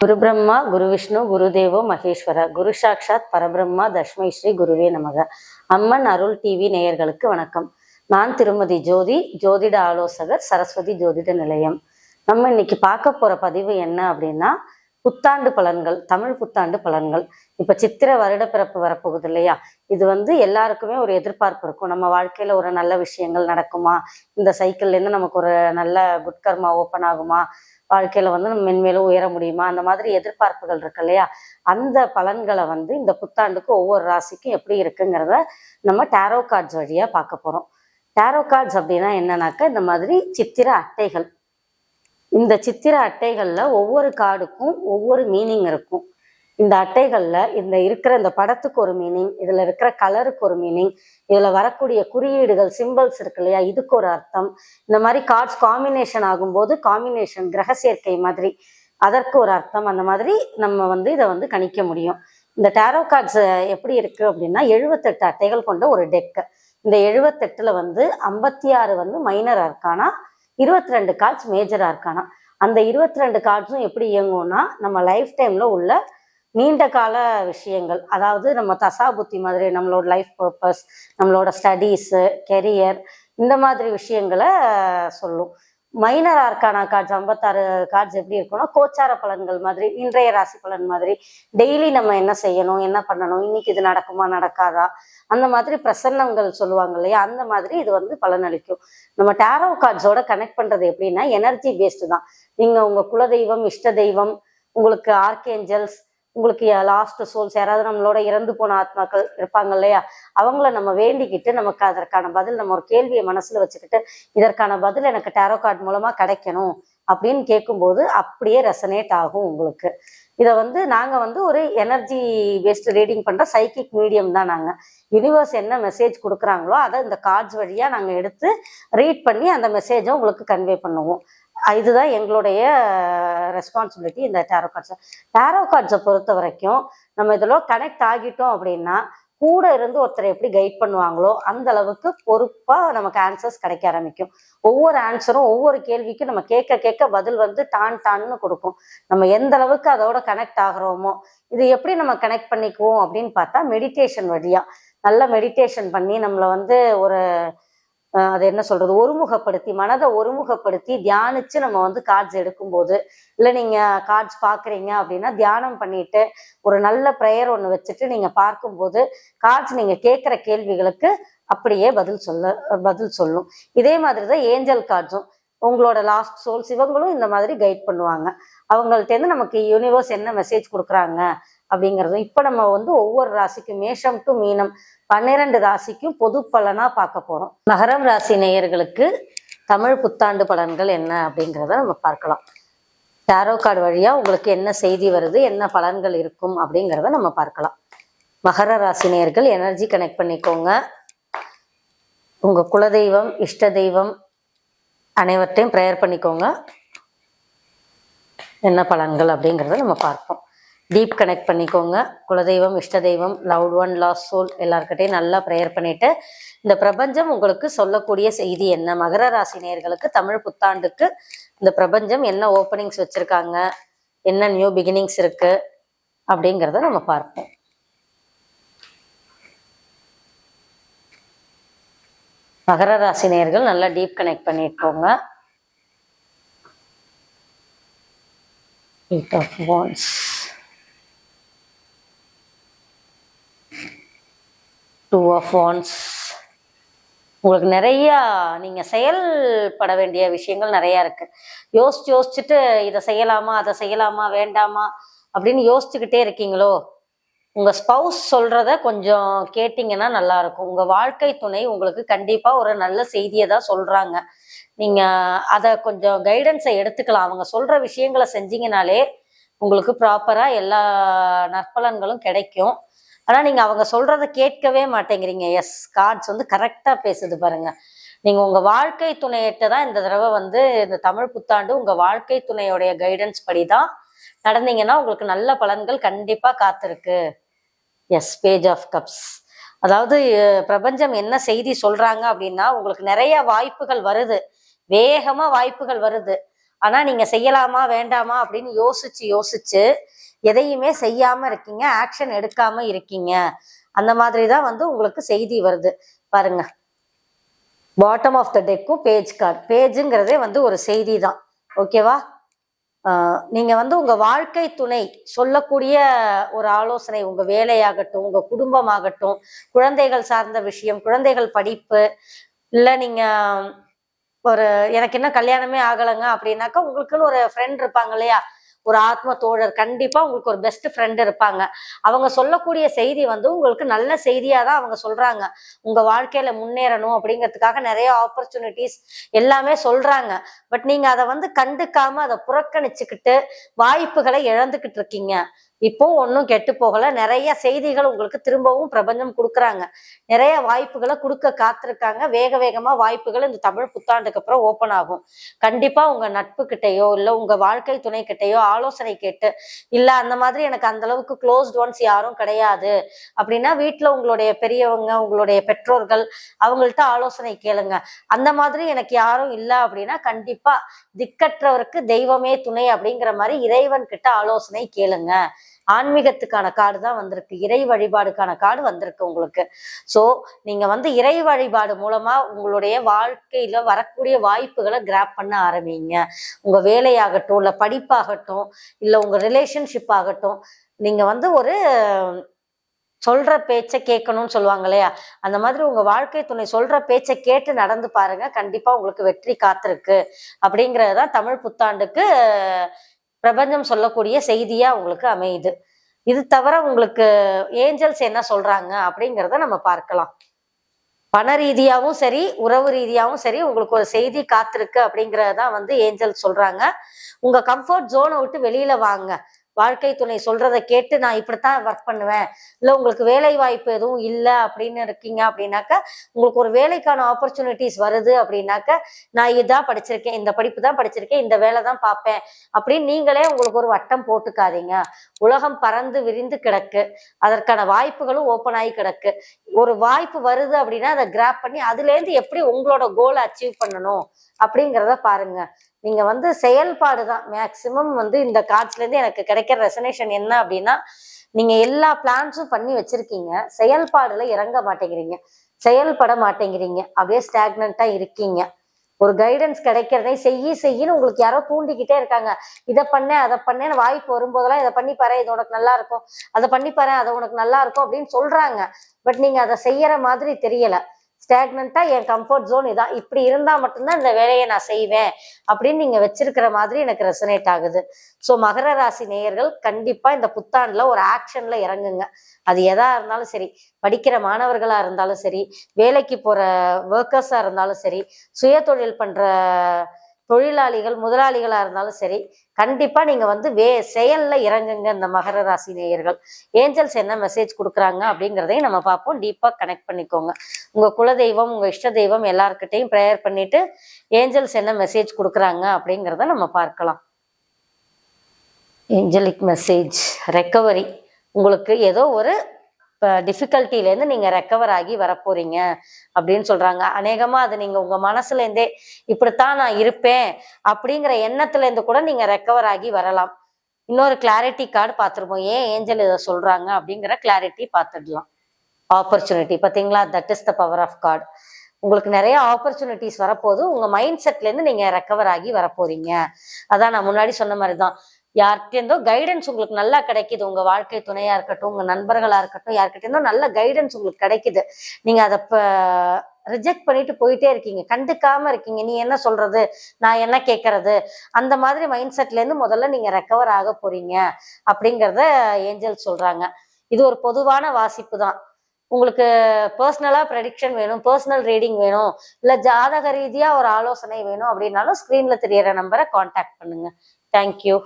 குரு பிரம்மா குரு விஷ்ணு குரு தேவோ மகேஸ்வர குரு சாக்ஷாத் பரபிரம்மா தஷ்மை ஸ்ரீ குருவே நமக. அம்மன் அருள் டிவி நேயர்களுக்கு வணக்கம். நான் திருமதி ஜோதி ஜோதிட ஆலோசகர் சரஸ்வதி ஜோதிட நிலையம். நம்ம இன்னைக்கு பார்க்க போற பதிவு என்ன அப்படின்னா புத்தாண்டு பலன்கள் தமிழ் புத்தாண்டு பலன்கள். இப்ப சித்திர வருடப்பிறப்பு வரப்போகுது இல்லையா? இது வந்து எல்லாருக்குமே ஒரு எதிர்பார்ப்பு இருக்கும். நம்ம வாழ்க்கையில ஒரு நல்ல விஷயங்கள் நடக்குமா? இந்த சைக்கிள்ல இருந்து நமக்கு ஒரு நல்ல குட்கர்மா ஓப்பன் ஆகுமா? வாழ்க்கையில வந்து நம்ம மென்மேலும் உயர முடியுமா? அந்த மாதிரி எதிர்பார்ப்புகள் இருக்கு இல்லையா? அந்த பலன்களை வந்து இந்த புத்தாண்டுக்கு ஒவ்வொரு ராசிக்கும் எப்படி இருக்குங்கிறத நம்ம டேரோ கார்ட்ஸ் வழியா பார்க்க போறோம். டேரோ கார்ட்ஸ் அப்படின்னா என்னன்னாக்கா இந்த மாதிரி சித்திர அட்டைகள் இந்த சித்திர அட்டைகளில் ஒவ்வொரு கார்டுக்கும் ஒவ்வொரு மீனிங் இருக்கும். இந்த அட்டைகளில் இந்த இருக்கிற இந்த படத்துக்கு ஒரு மீனிங் இதில் இருக்கிற கலருக்கு ஒரு மீனிங் இதில் வரக்கூடிய குறியீடுகள் சிம்பிள்ஸ் இருக்கு இல்லையா இதுக்கு ஒரு அர்த்தம். இந்த மாதிரி கார்ட்ஸ் காம்பினேஷன் ஆகும்போது காம்பினேஷன் கிரக சேர்க்கை மாதிரி அதற்கு ஒரு அர்த்தம். அந்த மாதிரி நம்ம வந்து இதை வந்து கணிக்க முடியும். இந்த டேரோ கார்ட்ஸ் எப்படி இருக்கு அப்படின்னா எழுபத்தெட்டு அட்டைகள் கொண்ட ஒரு டெக்கு இந்த எழுபத்தெட்டில் வந்து ஐம்பத்தி ஆறு வந்து மைனர் அர்க்கானா இருபத்தி ரெண்டு கார்ட்ஸ் மேஜராக இருக்கானா. அந்த இருபத்தி ரெண்டு கார்ட்ஸும் எப்படி இயங்கும்னா நம்ம லைஃப் டைமில் உள்ள நீண்ட கால விஷயங்கள். அதாவது நம்ம தசா புத்தி மாதிரி நம்மளோட லைஃப் பர்பஸ் நம்மளோட ஸ்டடீஸு கெரியர் இந்த மாதிரி விஷயங்களை சொல்லும். மைனர் ஆர்கானா கார்ட்ஸ் ஐம்பத்தாறு கார்ட்ஸ் எப்படி இருக்கும்னா கோச்சார பலன்கள் மாதிரி இன்றைய ராசி பலன் மாதிரி டெய்லி நம்ம என்ன செய்யணும் என்ன பண்ணணும் இன்னைக்கு இது நடக்குமா நடக்காதா? அந்த மாதிரி பிரசன்னங்கள் சொல்லுவாங்க இல்லையா? அந்த மாதிரி இது வந்து பலனளிக்கும். நம்ம டேரோ கார்ட்ஸோட கனெக்ட் பண்றது எப்படின்னா எனர்ஜி பேஸ்டு தான். நீங்க உங்க குலதெய்வம் இஷ்ட தெய்வம் உங்களுக்கு ஆர்கேஞ்சல்ஸ் உங்களுக்கு லாஸ்ட் சோல்ஸ் யாராவது நம்மளோட இறந்து போன ஆத்மாக்கள் இருப்பாங்க இல்லையா? அவங்கள நம்ம வேண்டிக்கிட்டு நமக்கு அதற்கான பதில் நம்ம ஒரு கேள்வியை மனசுல வச்சுக்கிட்டு இதற்கான பதில் எனக்கு டேரோ கார்டு மூலமா கிடைக்கணும் அப்படின்னு கேட்கும்போது அப்படியே ரெசனேட் ஆகும் உங்களுக்கு. இதை வந்து நாங்கள் வந்து ஒரு எனர்ஜி பேஸ்டு ரீடிங் பண்ணுற சைக்கிக் மீடியம் தான் நாங்கள் யூனிவர்ஸ் என்ன மெசேஜ் கொடுக்குறாங்களோ அதை இந்த கார்ட்ஸ் வழியாக நாங்கள் எடுத்து ரீட் பண்ணி அந்த மெசேஜை உங்களுக்கு கன்வே பண்ணுவோம். இதுதான் எங்களுடைய ரெஸ்பான்சிபிலிட்டி இந்த டேரோ கார்ட்ஸை டேரோ கார்ட்ஸை பொறுத்த வரைக்கும் நம்ம இதில் கனெக்ட் ஆகிட்டோம் அப்படின்னா கூட இருந்து ஒருத்தரை எப்படி கைட் பண்ணுவாங்களோ அந்த அளவுக்கு பொறுப்பாக நமக்கு ஆன்சர்ஸ் கிடைக்க ஆரம்பிக்கும். ஒவ்வொரு ஆன்சரும் ஒவ்வொரு கேள்விக்கும் நம்ம கேட்க கேட்க பதில் வந்து டான் டான்னு கொடுக்கும். நம்ம எந்த அளவுக்கு அதோட கனெக்ட் ஆகிறோமோ இது எப்படி நம்ம கனெக்ட் பண்ணிக்குவோம் அப்படின்னு பார்த்தா மெடிடேஷன் வழியா. நல்லா மெடிடேஷன் பண்ணி நம்மளை வந்து ஒரு அது என்ன சொல்றது ஒருமுகப்படுத்தி மனதை ஒருமுகப்படுத்தி தியானிச்சு நம்ம வந்து கார்ட்ஸ் எடுக்கும்போது இல்லை நீங்க கார்ட்ஸ் பாக்குறீங்க அப்படின்னா தியானம் பண்ணிட்டு ஒரு நல்ல ப்ரேயர் ஒன்று வச்சுட்டு நீங்க பார்க்கும்போது கார்ட்ஸ் நீங்க கேட்குற கேள்விகளுக்கு அப்படியே பதில் சொல்ல பதில் சொல்லும். இதே மாதிரி தான் ஏஞ்சல் கார்ட்ஸும் உங்களோட லாஸ்ட் சோல்ஸ் இவங்களும் இந்த மாதிரி கைட் பண்ணுவாங்க. அவங்கள்ட்டேருந்து நமக்கு யூனிவர்ஸ் என்ன மெசேஜ் கொடுக்குறாங்க அப்படிங்கிறதும் இப்போ நம்ம வந்து ஒவ்வொரு ராசிக்கும் மேஷம் டு மீனம் பன்னிரண்டு ராசிக்கும் பொது பலனா பார்க்க போறோம். மகரம் ராசி நேயர்களுக்கு தமிழ் புத்தாண்டு பலன்கள் என்ன அப்படிங்கிறத நம்ம பார்க்கலாம். டேரோ கார்டு வழியா உங்களுக்கு என்ன செய்தி வருது என்ன பலன்கள் இருக்கும் அப்படிங்கிறத நம்ம பார்க்கலாம். மகர ராசி நேயர்கள் எனர்ஜி கனெக்ட் பண்ணிக்கோங்க. உங்க குலதெய்வம் இஷ்ட தெய்வம் அனைவற்றையும் ப்ரேயர் பண்ணிக்கோங்க. என்ன பலன்கள் அப்படிங்கிறத நம்ம பார்ப்போம். டீப் கனெக்ட் பண்ணிக்கோங்க. குலதெய்வம் இஷ்ட தெய்வம் லவ்ட் ஒன் லாஸ் சோல் எல்லாருக்கிட்டையும் நல்லா ப்ரேயர் பண்ணிட்டு இந்த பிரபஞ்சம் உங்களுக்கு சொல்லக்கூடிய செய்தி என்ன? மகர ராசி நேர்களுக்கு தமிழ் புத்தாண்டுக்கு இந்த பிரபஞ்சம் என்ன ஓப்பனிங்ஸ் வச்சிருக்காங்க? என்ன நியூ பிகினிங்ஸ் இருக்கு? அப்படிங்கிறத நம்ம பார்ப்போம். மகர ராசி நேர்கள் நல்லா டீப் கனெக்ட் பண்ணிக்கோங்க. Eight of wands two of wands உங்களுக்கு நிறையா நீங்கள் செயல்பட வேண்டிய விஷயங்கள் நிறையா இருக்குது யோசிச்சு யோசிச்சுட்டு இதை செய்யலாமா அதை செய்யலாமா வேண்டாமா அப்படின்னு யோசிச்சுக்கிட்டே இருக்கீங்களோ? உங்கள் ஸ்பவுஸ் சொல்கிறத கொஞ்சம் கேட்டிங்கன்னா நல்லாயிருக்கும் உங்கள் வாழ்க்கை துணை உங்களுக்கு கண்டிப்பாக ஒரு நல்ல செய்தியை தான் சொல்கிறாங்க நீங்கள் அதை கொஞ்சம் கைடன்ஸை எடுத்துக்கலாம். அவங்க சொல்கிற விஷயங்களை செஞ்சீங்கனாலே உங்களுக்கு ப்ராப்பராக எல்லா நற்பலன்களும் கிடைக்கும். ஆனால் நீங்கள் அவங்க சொல்கிறத கேட்கவே மாட்டேங்கிறீங்க. எஸ் கார்ட்ஸ் வந்து கரெக்டாக பேசுது பாருங்கள் நீங்கள் உங்கள் வாழ்க்கை துணையிட்ட தான் இந்த தடவை வந்து இந்த தமிழ் புத்தாண்டு உங்கள் வாழ்க்கை துணையோடைய கைடன்ஸ் படி தான் நடந்தீங்கன்னா உங்களுக்கு நல்ல பலன்கள் கண்டிப்பாக காத்திருக்கு. எஸ் பேஜ் ஆஃப் கப்ஸ் அதாவது பிரபஞ்சம் என்ன செய்தி சொல்கிறாங்க அப்படின்னா உங்களுக்கு நிறைய வாய்ப்புகள் வருது. வேகமாக வாய்ப்புகள் வருது. ஆனால் நீங்கள் செய்யலாமா வேண்டாமா அப்படின்னு யோசிச்சு யோசிச்சு எதையுமே செய்யாம இருக்கீங்க ஆக்ஷன் எடுக்காம இருக்கீங்க. அந்த மாதிரி தான் வந்து உங்களுக்கு செய்தி வருது. பாருங்க. பாட்டம் ஆஃப் த டெக்கும் பேஜ் கார்டு பேஜுங்கிறதே வந்து ஒரு செய்தி தான் ஓகேவா நீங்க வந்து உங்க வாழ்க்கை துணை சொல்லக்கூடிய ஒரு ஆலோசனை உங்க வேலையாகட்டும் உங்க குடும்பமாகட்டும் குழந்தைகள் சார்ந்த விஷயம் குழந்தைகள் படிப்பு இல்லை நீங்க ஒரு எனக்கு இன்னும் கல்யாணமே ஆகலைங்க அப்படின்னாக்கா உங்களுக்குன்னு ஒரு ஃப்ரெண்ட் இருப்பாங்க இல்லையா? ஒரு ஆத்ம தோழர் கண்டிப்பா உங்களுக்கு ஒரு பெஸ்ட் ஃப்ரெண்ட் இருப்பாங்க. அவங்க சொல்லக்கூடிய செய்தி வந்து உங்களுக்கு நல்ல செய்தியா தான் அவங்க சொல்றாங்க. உங்க வாழ்க்கையில முன்னேறணும் அப்படிங்கிறதுக்காக நிறைய ஆப்பர்ச்சுனிட்டிஸ் எல்லாமே சொல்றாங்க. பட் நீங்க அதை வந்து கண்டுக்காம அதை புறக்கணிச்சுக்கிட்டு வாய்ப்புகளை இழந்துகிட்டு இருக்கீங்க. இப்போ ஒன்றும் கெட்டு போகல. நிறைய செய்திகள் உங்களுக்கு திரும்பவும் பிரபஞ்சம் கொடுக்குறாங்க. நிறைய வாய்ப்புகளை கொடுக்க காத்திருக்காங்க. வேக வேகமா வாய்ப்புகள் இந்த தமிழ் புத்தாண்டுக்கு அப்புறம் ஓப்பன் ஆகும். கண்டிப்பா உங்க நட்பு கிட்டயோ இல்ல உங்க வாழ்க்கை துணை கிட்டேயோ ஆலோசனை கேட்டு இல்ல அந்த மாதிரி எனக்கு அந்த அளவுக்கு க்ளோஸ்ட் ஒன்ஸ் யாரும் கிடையாது அப்படின்னா வீட்டுல உங்களுடைய பெரியவங்க உங்களுடைய பெற்றோர்கள் அவங்கள்ட்ட ஆலோசனை கேளுங்க. அந்த மாதிரி எனக்கு யாரும் இல்ல அப்படின்னா கண்டிப்பா திக்கற்றவருக்கு தெய்வமே துணை அப்படிங்கிற மாதிரி இறைவன் கிட்ட ஆலோசனை கேளுங்க. ஆன்மீகத்துக்கான கார்டு தான் வந்திருக்கு. இறை வழிபாடுக்கான கார்டு வந்திருக்கு உங்களுக்கு. ஸோ நீங்க வந்து இறை வழிபாடு மூலமா உங்களுடைய வாழ்க்கையில வரக்கூடிய வாய்ப்புகளை கிராப் பண்ண ஆரம்பிங்க. உங்க வேலையாகட்டும் இல்லை படிப்பாகட்டும் இல்லை உங்க ரிலேஷன்ஷிப் ஆகட்டும் நீங்க வந்து ஒரு சொல்ற பேச்சை கேட்கணும்னு சொல்லுவாங்க இல்லையா? அந்த மாதிரி உங்க வாழ்க்கை துணை சொல்ற பேச்சை கேட்டு நடந்து பாருங்க. கண்டிப்பா உங்களுக்கு வெற்றி காத்திருக்கு. அப்படிங்கிறது தான் தமிழ் புத்தாண்டுக்கு பிரபஞ்சம் சொல்லக்கூடிய செய்தியா உங்களுக்கு அமையுது. இது தவிர உங்களுக்கு ஏஞ்சல்ஸ் என்ன சொல்றாங்க அப்படிங்கிறத நம்ம பார்க்கலாம். பண ரீதியாகவும் சரி உறவு ரீதியாகவும் சரி உங்களுக்கு ஒரு செய்தி காத்திருக்கு அப்படிங்கிறதான் வந்து ஏஞ்சல் சொல்றாங்க. உங்க கம்ஃபர்ட் ஜோனை விட்டு வெளியில வாங்க. வாழ்க்கை துணை சொல்றதை கேட்டு நான் இப்படித்தான் ஒர்க் பண்ணுவேன். இல்லை உங்களுக்கு வேலை வாய்ப்பு எதுவும் இல்லை அப்படின்னு இருக்கீங்க அப்படின்னாக்கா உங்களுக்கு ஒரு வேலைக்கான ஆப்பர்ச்சுனிட்டிஸ் வருது அப்படின்னாக்க நான் இதான் படிச்சிருக்கேன் இந்த படிப்பு தான் படிச்சிருக்கேன் இந்த வேலை தான் பார்ப்பேன் அப்படின்னு நீங்களே உங்களுக்கு ஒரு வட்டம் போட்டுக்காதீங்க. உலகம் பறந்து விரிந்து கிடக்கு. அதற்கான வாய்ப்புகளும் ஓப்பன் ஆகி கிடக்கு. ஒரு வாய்ப்பு வருது அப்படின்னா அதை கிராப் பண்ணி அதுலேருந்து எப்படி உங்களோட கோலை அச்சீவ் பண்ணணும் அப்படிங்கிறத பாருங்க. நீங்க வந்து செயல்பாடு தான். மேக்சிமம் வந்து இந்த கார்ட்ஸ்லேருந்து எனக்கு கிடைக்கிற ரெசனேஷன் என்ன அப்படின்னா நீங்க எல்லா பிளான்ஸும் பண்ணி வச்சிருக்கீங்க. செயல்பாடுல இறங்க மாட்டேங்கிறீங்க. செயல்பட மாட்டேங்கிறீங்க. அப்படியே ஸ்டாக்னண்டா இருக்கீங்க. ஒரு கைடன்ஸ் கிடைக்கிறதே செய்யி செய்யின்னு உங்களுக்கு யாரோ தூண்டிக்கிட்டே இருக்காங்க. இதை பண்ணேன் அதை பண்ணேன்னு வாய்ப்பு வரும்போதெல்லாம் இதை பண்ணி பாரு இது உனக்கு நல்லா இருக்கும். அதை பண்ணி பாரு அதை உனக்கு நல்லா இருக்கும் அப்படின்னு சொல்றாங்க. பட் நீங்க அதை செய்யற மாதிரி தெரியல. ஸ்டாக்னண்ட்டாக என் கம்ஃபர்ட் ஜோன் இதான். இப்படி இருந்தால் மட்டும்தான் இந்த வேலையை நான் செய்வேன் அப்படின்னு நீங்கள் வச்சிருக்கிற மாதிரி எனக்கு ரெசனேட் ஆகுது. ஸோ மகர ராசி நேயர்கள் கண்டிப்பாக இந்த புத்தாண்டில் ஒரு ஆக்ஷனில் இறங்குங்க. அது எதாக இருந்தாலும் சரி படிக்கிற மாணவர்களாக இருந்தாலும் சரி வேலைக்கு போகிற ஒர்க்கர்ஸாக இருந்தாலும் சரி சுய தொழில் பண்ணுற தொழிலாளிகள் முதலாளிகளாக இருந்தாலும் சரி கண்டிப்பா நீங்க வந்து வே செயல்ல இறங்குங்க இந்த மகர ராசி நேயர்கள். ஏஞ்சல்ஸ் என்ன மெசேஜ் கொடுக்குறாங்க அப்படிங்கிறதையும் நம்ம பார்ப்போம். டீப்பா கனெக்ட் பண்ணிக்கோங்க. உங்க குலதெய்வம் உங்க இஷ்ட தெய்வம் எல்லாருக்கிட்டையும் ப்ரேயர் பண்ணிட்டு ஏஞ்சல்ஸ் என்ன மெசேஜ் கொடுக்குறாங்க அப்படிங்கிறத நம்ம பார்க்கலாம். ஏஞ்சலிக் மெசேஜ் ரெக்கவரி உங்களுக்கு ஏதோ ஒரு டிஃபிகல்ட்டிலேருந்து நீங்கள் ரெக்கவர் ஆகி வரப்போறீங்க அப்படின்னு சொல்றாங்க. அநேகமா அது நீங்கள் உங்கள் மனசுலேருந்தே இப்படித்தான் நான் இருப்பேன் அப்படிங்கிற எண்ணத்துல இருந்து கூட நீங்க ரெக்கவர் ஆகி வரலாம். இன்னொரு கிளாரிட்டி கார்டு பார்த்துருப்போம். ஏன் ஏஞ்சல் இதை சொல்றாங்க அப்படிங்கிற கிளாரிட்டி பார்த்துடலாம். ஆப்பர்ச்சுனிட்டி பார்த்தீங்களா? That is the power of card உங்களுக்கு நிறைய ஆப்பர்ச்சுனிட்டிஸ் வரப்போது உங்கள் மைண்ட் செட்ல இருந்து ரெக்கவர் ஆகி வரப்போறீங்க. அதான் நான் முன்னாடி சொன்ன மாதிரி தான் யார்கிட்டேருந்தோ கைடன்ஸ் உங்களுக்கு நல்லா கிடைக்குது. உங்க வாழ்க்கை துணையா இருக்கட்டும் உங்க நண்பர்களா இருக்கட்டும் யார்கிட்டேருந்தோ நல்ல கைடன்ஸ் உங்களுக்கு கிடைக்குது. நீங்க அதை ரிஜெக்ட் பண்ணிட்டு போயிட்டே இருக்கீங்க. கண்டுக்காம இருக்கீங்க. நீ என்ன சொல்றது? நான் என்ன கேட்கறது அந்த மாதிரி மைண்ட் செட்ல இருந்து முதல்ல நீங்க ரெக்கவர் ஆக போறீங்க. அப்படிங்கிறத ஏஞ்சல் சொல்றாங்க. இது ஒரு பொதுவான வாசிப்பு தான். உங்களுக்கு பர்சனலா ப்ரெடிக்ஷன் வேணும் பர்சனல் ரீடிங் வேணும் இல்ல ஜாதக ரீதியா ஒரு ஆலோசனை வேணும் அப்படின்னாலும் ஸ்கிரீன்ல தெரியற நம்பரை காண்டாக்ட் பண்ணுங்க. தேங்க்யூ